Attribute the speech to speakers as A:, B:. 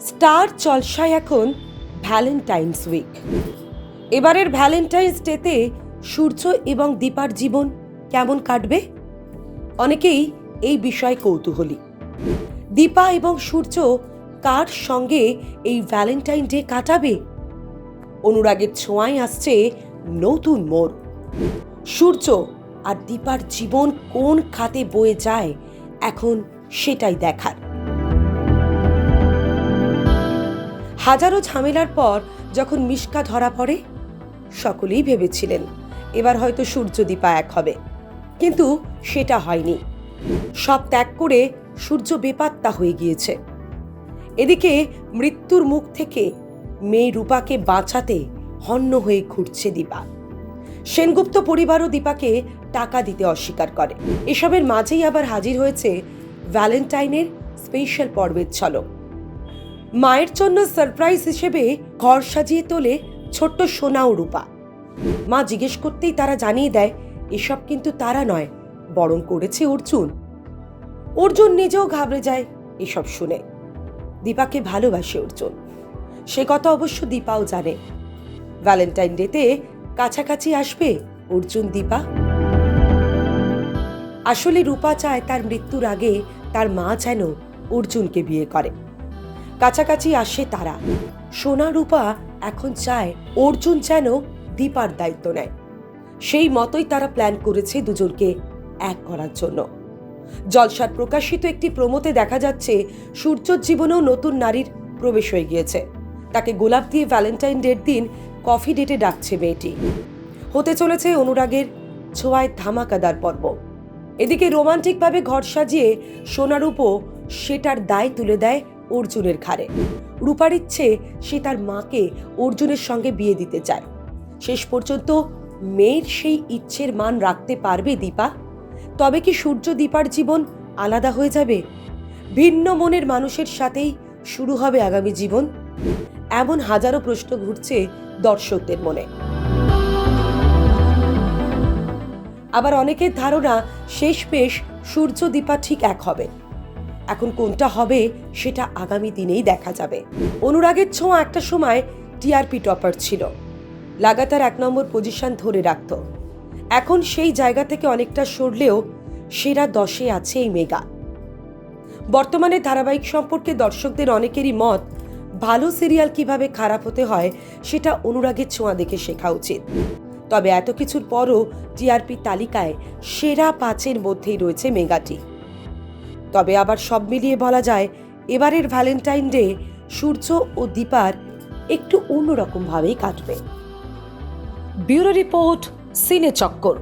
A: Star জলসায় এখন Valentine's week. এবারের ভ্যালেন্টাইন্স ডেতে সূর্য এবং দীপার জীবন কেমন কাটবে? অনেকেই এই বিষয়ে কৌতূহলী। দীপা এবং সূর্য কার সঙ্গে এই ভ্যালেন্টাইন ডে কাটাবে? অনুরাগের ছোঁয়ায় আসছে নতুন মোড়। সূর্য আর দীপার জীবন কোন খাতে বয়ে যায়? এখন সেটাই দেখার। হাজারো ঝামেলার পর যখন মিশকা ধরা পড়ে, সকলেই ভেবেছিলেন, এবার হয়তো সূর্য দীপা এক হবে। কিন্তু সেটা হয়নি। সব ত্যাগ করে সূর্য বেপাত্তা হয়ে গিয়েছে। এদিকে মৃত্যুর মুখ থেকে মেয়ে রূপাকে বাঁচাতে হন্য হয়ে ঘুরছে দীপা। সেনগুপ্ত পরিবারও দীপাকে টাকা দিতে অস্বীকার করে। এসবের মাঝেই আবার হাজির হয়েছে ভ্যালেন্টাইনের স্পেশাল পর্বের ছলক মায়ের জন্য সারপ্রাইজ হিসেবে ঘর সাজিয়ে তোলে ছোট্ট সোনা ও রূপা। মা জিজ্ঞেস করতেই তারা জানিয়ে দেয়, এসব কিন্তু তারা নয়, বরং করেছে অর্জুন। অর্জুন নিজেও ঘাবড়ে যায় এসব শুনে। দীপাকে ভালোবাসে অর্জুন। সে কথা অবশ্য দীপাও জানে। ভ্যালেন্টাইন ডেতে কাছাকাছি আসবে অর্জুন দীপা। আসলে রূপা চায় তার মৃত্যুর আগে তার মা যেন অর্জুনকে বিয়ে করে। কাছাকাছি আসে তারা। সোনা রূপা এখন চায় অর্জুন যেন দীপার দায়িত্ব নেয়। সেই মতোই তারা প্ল্যান করেছে দুজনকে এক করার জন্য। জলসার প্রকাশিত একটি প্রমোতে দেখা যাচ্ছে, সূর্যর জীবনেও নতুন নারীর প্রবেশ হয়ে গিয়েছে। তাকে গোলাপ দিয়ে ভ্যালেন্টাইন ডের দিন কফি ডেটে ডাকছে মেয়েটি। হতে চলেছে অনুরাগের ছোঁয়ায় ধামাকাদার পর্ব। এদিকে রোমান্টিকভাবে ঘর সাজিয়ে সোনারূপও সেটার দায় তুলে দেয় অর্জুনের ঘাড়ে। রূপার ইচ্ছে, সে তার মাকে অর্জুনের সঙ্গে বিয়ে দিতে চায়। শেষ পর্যন্ত মেয়ের সেই ইচ্ছের মান রাখতে পারবে দীপা? তবে কি সূর্য দীপার জীবন আলাদা হয়ে যাবে? ভিন্ন মনের মানুষের সাথেই শুরু হবে আগামী জীবন? এমন হাজারো প্রশ্ন ঘুরছে দর্শকদের মনে। আবার অনেকের ধারণা শেষ পেশ সূর্য দীপা ঠিক এক হবে। এখন কোনটা হবে সেটা আগামী দিনেই দেখা যাবে। অনুরাগের ছোঁয়া একটা সময় টিআরপি টপার ছিল। লাগাতার এক নম্বর পজিশন ধরে রাখত। এখন সেই জায়গা থেকে অনেকটা সরলেও সেরা দশে আছে এই মেগা। বর্তমানে ধারাবাহিক সম্পর্কে দর্শকদের অনেকেরই মত, ভালো সিরিয়াল কীভাবে খারাপ হতে হয় সেটা অনুরাগের ছোঁয়া দেখে শেখা উচিত। তবে এত কিছুর পরও টিআরপি তালিকায় সেরা পাঁচের মধ্যেই রয়েছে মেগাটি। তবে আবার সব মিলিয়ে বলা যায়, এবারের ভ্যালেন্টাইন ডে সূর্য ও দীপার একটু অন্যরকমভাবেই কাটবে। ব্যুরো রিপোর্ট, সিনে চক্কর।